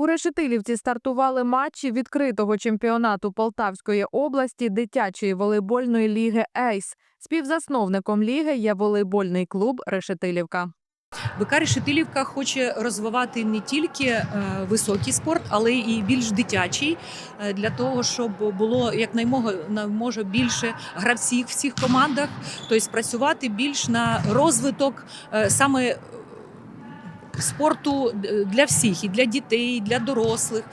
У Решетилівці стартували матчі відкритого чемпіонату Полтавської області дитячої волейбольної ліги Ейс. Співзасновником ліги є волейбольний клуб Решетилівка. ВК Решетилівка хоче розвивати не тільки е, високий спорт, але і більш дитячий, е, для того, щоб було якнайможе більше гравців в цих командах, тобто працювати більш на розвиток е, саме спорту е, для всіх, і для дітей, і для дорослих.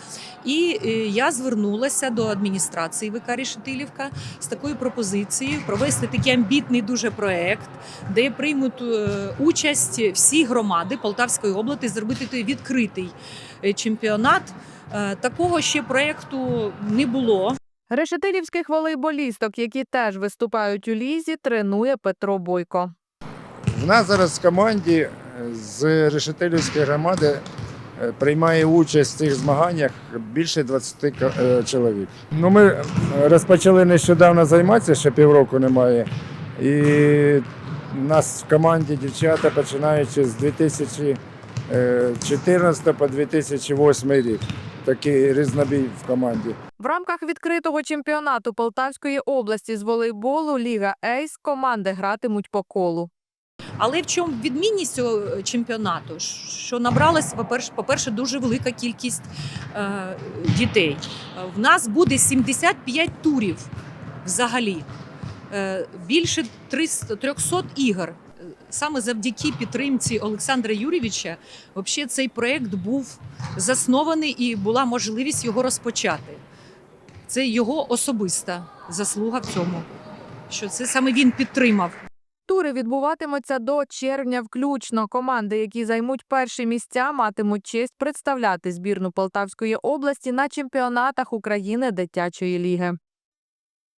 І е, я звернулася до адміністрації ВК Решетилівка з такою пропозицією провести такий амбітний дуже проект, де приймуть е, участь всі громади Полтавської області, зробити той відкритий чемпіонат. Такого ще проекту не було. Решетилівських волейболісток, які теж виступають у лізі, тренує Петро Бойко. В нас зараз в команді з Решетилівської громади е, приймає участь в цих змаганнях більше 20 е, чоловік. Ну, ми е, розпочали нещодавно займатися, ще півроку немає. І в нас в команді дівчата починаючи з 2014 по 2008 рік. Такий різнобій в команді. В рамках відкритого чемпіонату Полтавської області з волейболу Ліга Ейс команди гратимуть по колу. Але в чому відмінність цього чемпіонату? Що набралась, по-перше, дуже велика кількість е, дітей. Е, В нас буде 75 турів взагалі. Е, більше 300, 300 ігор. Е, Саме завдяки підтримці Олександра Юрійовича, взагалі цей проєкт був заснований і була можливість його розпочати. Це його особиста заслуга в цьому, що це саме він підтримав. Тури відбуватимуться до червня включно. Команди, які займуть перші місця, матимуть честь представляти збірну Полтавської області на чемпіонатах України дитячої ліги.